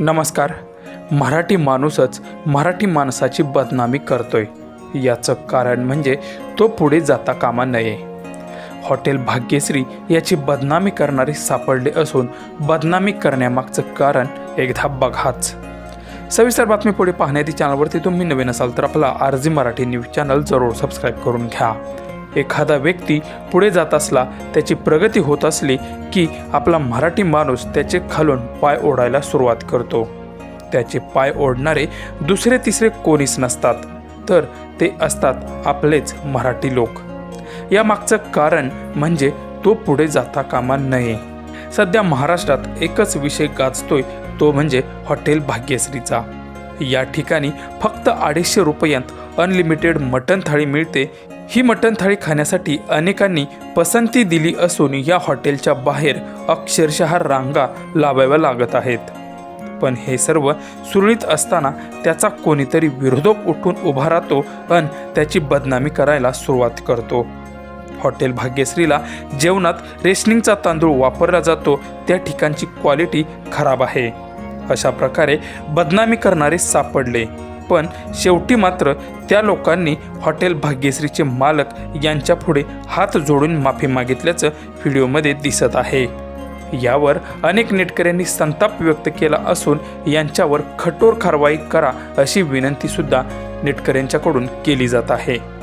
नमस्कार. मराठी माणूसच मराठी माणसाची बदनामी करतोय. याचं कारण म्हणजे तो पुढे जाता कामा नये. हॉटेल भाग्यश्री याची बदनामी करणारे सापडले असून बदनामी करण्यामागचं कारण एकदा बघाच. सविस्तर बातमी पुढे पाहण्याआधी चॅनलवरती तुम्ही नवीन असाल तर आपला आरजी मराठी न्यूज चॅनल जरूर सबस्क्राईब करून घ्या. एखादा व्यक्ती पुढे जात असला त्याची प्रगती होत असली की आपला मराठी माणूस त्याचे खालून पाय ओढायला सुरुवात करतो. त्याचे पाय ओढणारे दुसरे तिसरे कोणीच नसतात तर ते असतात आपलेच मराठी लोक. यामागचं कारण म्हणजे तो पुढे जाता कामा नये. सध्या महाराष्ट्रात एकच विषय गाजतोय तो म्हणजे हॉटेल भाग्यश्रीचा. या ठिकाणी फक्त अडीचशे रुपयांत अनलिमिटेड मटण थाळी मिळते. ही मटण थाळी खाण्यासाठी अनेकांनी पसंती दिली असून या हॉटेलच्या बाहेर अक्षरशः रांगा लावाव्या लागत आहेत. पण हे सर्व सुरळीत असताना त्याचा कोणीतरी विरोधक उठून उभा राहतो आणि त्याची बदनामी करायला सुरुवात करतो. हॉटेल भाग्यश्रीला जेवणात रेशनिंगचा तांदूळ वापरला जातो. त्या ठिकाणची क्वालिटी खराब आहे. अशा प्रकारे बदनामी करणारे सापडले. पण शेवटी मात्र त्या लोकांनी हॉटेल भाग्यश्रीचे मालक यांच्यापुढे हात जोडून माफी मागितल्याचं व्हिडिओमध्ये दिसत आहे. यावर अनेक नेटकऱ्यांनी संताप व्यक्त केला असून यांच्यावर कठोर कारवाई करा अशी विनंतीसुद्धा नेटकऱ्यांच्याकडून केली जात आहे.